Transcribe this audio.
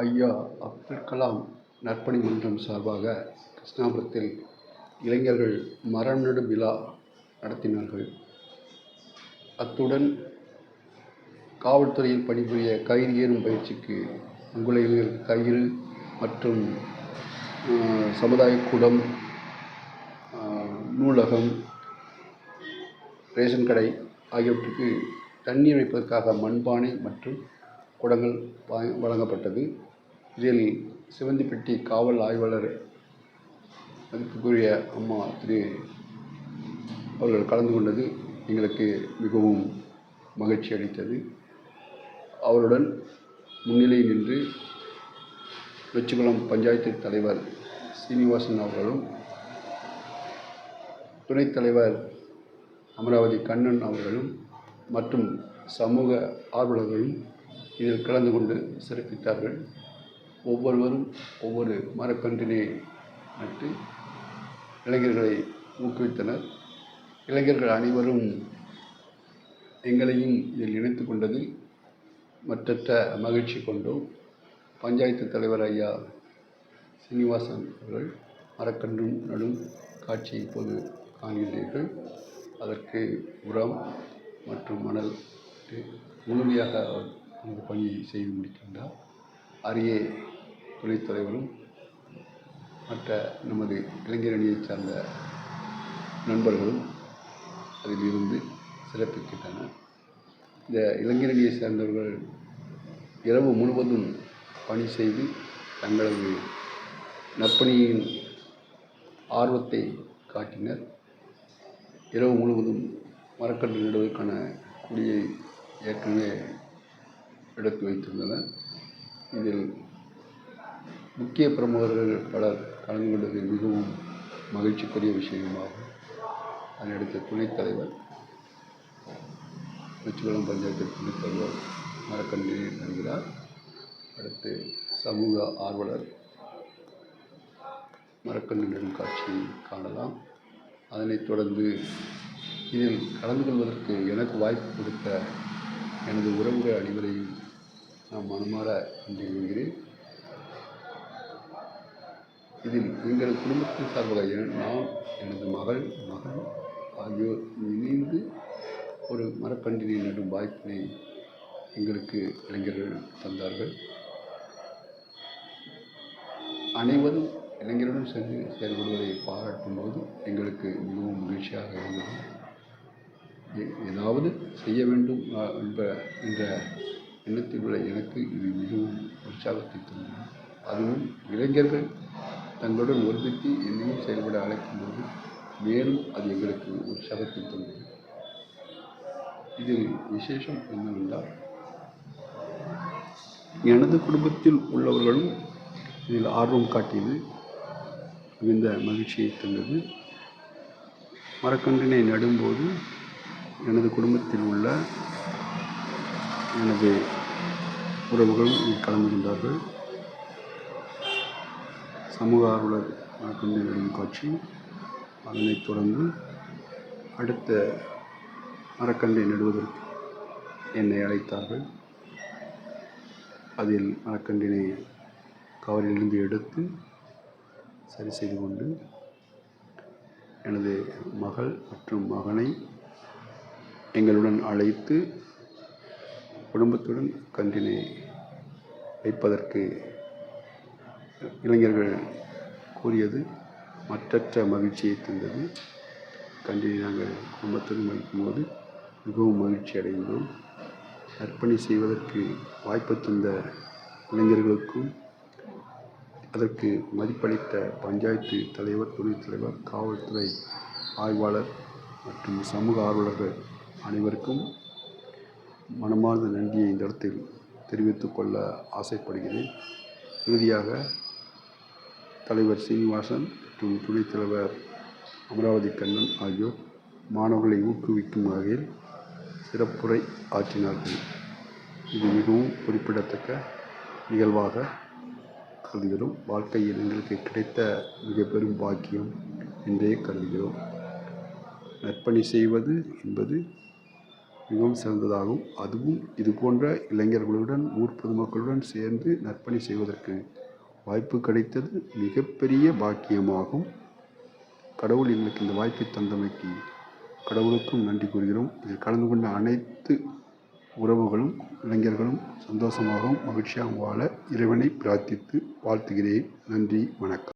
ஐயா அப்துல் கலாம் நற்பணி மன்றம் சார்பாக கிருஷ்ணாபுரத்தில் இளைஞர்கள் மரம் நடும் விழா நடத்தினார்கள். அத்துடன் காவல்துறையில் பணிபுரிய கயிறு ஏறும் பயிற்சிக்கு அங்குள்ள இளைஞர்களுக்கு கயிறு மற்றும் சமுதாய கூடம் நூலகம் ரேஷன் கடை ஆகியவற்றுக்கு தண்ணீர் வைப்பதற்காக மண்பானை மற்றும் குடங்கள் வழங்கப்பட்டது. இதில் சிவந்திப்பட்டி காவல் ஆய்வாளர் மதிப்புக்குரிய அம்மா திரு அவர்கள் கலந்து கொண்டது எங்களுக்கு மிகவும் மகிழ்ச்சி அளித்தது. அவருடன் முன்னிலை நின்று வெச்சிக்குளம் பஞ்சாயத்து தலைவர் சீனிவாசன் அவர்களும் துணைத் தலைவர் அமராவதி கண்ணன் அவர்களும் மற்றும் சமூக ஆர்வலர்களும் இதில் கலந்து கொண்டு சிறப்பித்தார்கள். ஒவ்வொருவரும் ஒவ்வொரு மரக்கன்றினை நட்டு இளைஞர்களை ஊக்குவித்தனர். இளைஞர்கள் அனைவரும் எங்களையும் இதில் இணைத்து கொண்டதில் மற்றற்ற மகிழ்ச்சி கொண்டோம். பஞ்சாயத்து தலைவர் ஐயா சீனிவாசன் அவர்கள் மரக்கன்றும் நடும் காட்சி இப்போது காண்கின்றீர்கள். அதற்கு உரம் மற்றும் மணல் முழுமையாக நமது பணியை செய்து முடிக்கின்றார் அரிய துணைத் தலைவரும் மற்ற நமது இளைஞரணியைச் சார்ந்த நண்பர்களும் அதில் இருந்து சிறப்பிக்கின்றனர். இந்த இளைஞர் சேர்ந்தவர்கள் இரவு முழுவதும் பணி செய்து தங்களது நற்பணியின் ஆர்வத்தை காட்டினர். இரவு முழுவதும் மரக்கன்று நடுவதற்கான குடியை ஏற்கனவே எடுத்து வைத்திருந்தனர். இதில் முக்கிய பிரமுகர்கள் பலர் கலந்து கொண்டது மிகவும் மகிழ்ச்சிக்குரிய விஷயமாகும். அதனடுத்து துணைத் தலைவர் பஞ்சாயத்து துணைத் தலைவர் மரக்கன்று அடுத்து சமூக ஆர்வலர் மரக்கன்று காட்சியை காணலாம். அதனைத் தொடர்ந்து இதில் கலந்து கொள்வதற்கு எனக்கு வாய்ப்பு கொடுத்த எனது உறவுகள் அனைவரையும் நான் மனமார நன்றி கொள்கிறேன் இதில் எங்கள் குடும்பத்தின் சார்பாக நான் எனது மகள் மகன் ஆகியோர் இணைந்து ஒரு மரக்கன்றினை நடும் வாய்ப்பினை எங்களுக்கு இளைஞர்கள் தந்தார்கள். அனைவரும் இளைஞருடன் சென்று செயல்படுவதை பாராட்டும் போது எங்களுக்கு மிகவும் மகிழ்ச்சியாக இருந்தது. ஏதாவது செய்ய வேண்டும் என்ற என்ற எண்ணத்தில் உள்ள எனக்கு இது மிகவும் உற்சாகத்தை தந்தது அதுவும் இளைஞர்கள் தங்களுடன் ஒருமித்து என்னையும் செயல்பட அழைக்கும் போது மேலும் அது எங்களுக்கு உற்சாகத்தை தந்தது இதில் விசேஷம் என்னவென்றால் எனது குடும்பத்தில் உள்ளவர்களும் இதில் ஆர்வம் காட்டியது மிகுந்த மகிழ்ச்சியை தந்தது. மரக்கன்றினை நடும்போது எனது குடும்பத்தில் உள்ள எனது உறவுகள் கலந்து கொண்டார்கள் சமூக ஆர்வலர் மரக்கன்றை காட்சி. அதனைத் தொடர்ந்து அடுத்த மரக்கன்றை நடுவதற்கு என்னை அழைத்தார்கள். அதில் மரக்கன்றினை கவரிலிருந்து எடுத்து சரி செய்து கொண்டு எனது மகள் மற்றும் மகனை எங்களுடன் அழைத்து குடும்பத்துடன் கன்றினை வைப்பதற்கு இளைஞர்கள் கூறியது மற்றற்ற மகிழ்ச்சியை தந்தது. கன்றினை நாங்கள் குடும்பத்துடன் வைக்கும்போது மிகவும் மகிழ்ச்சி அடைந்தோம். அர்ப்பணி செய்வதற்கு வாய்ப்பு தந்த இளைஞர்களுக்கும் அதற்கு மதிப்பளித்த பஞ்சாயத்து தலைவர் துணைத் தலைவர் காவல்துறை ஆய்வாளர் மற்றும் சமூக ஆர்வலர்கள் அனைவருக்கும் மனமார்ந்த நன்றியை இந்த இடத்தில் தெரிவித்துக்கொள்ள ஆசைப்படுகிறேன். இறுதியாக தலைவர் சீனிவாசன் மற்றும் துணைத் தலைவர் அமராவதி கண்ணன் ஆகியோர் மாணவர்களை ஊக்குவிக்கும் வகையில் சிறப்புரை ஆற்றினார்கள். இது மிகவும் குறிப்பிடத்தக்க நிகழ்வாக கருதுகிறோம். வாழ்க்கையில் எங்களுக்கு கிடைத்த மிக பெரும் பாக்கியம் என்றே கருதுகிறோம். நற்பணி செய்வது என்பது மிகவும் சிறந்ததாகும். அதுவும் இது போன்ற இளைஞர்களுடன் ஊர் பொதுமக்களுடன் சேர்ந்து நற்பணி செய்வதற்கு வாய்ப்பு கிடைத்தது மிகப்பெரிய பாக்கியமாகும். கடவுள் எங்களுக்கு இந்த வாய்ப்பை தந்தமைக்கு கடவுளுக்கும் நன்றி கூறுகிறோம். இதில் கலந்து கொண்ட அனைத்து உறவுகளும் இளைஞர்களும் சந்தோஷமாகவும் மகிழ்ச்சியாகவும் வாழ இறைவனை பிரார்த்தித்து வாழ்த்துகிறேன். நன்றி வணக்கம்.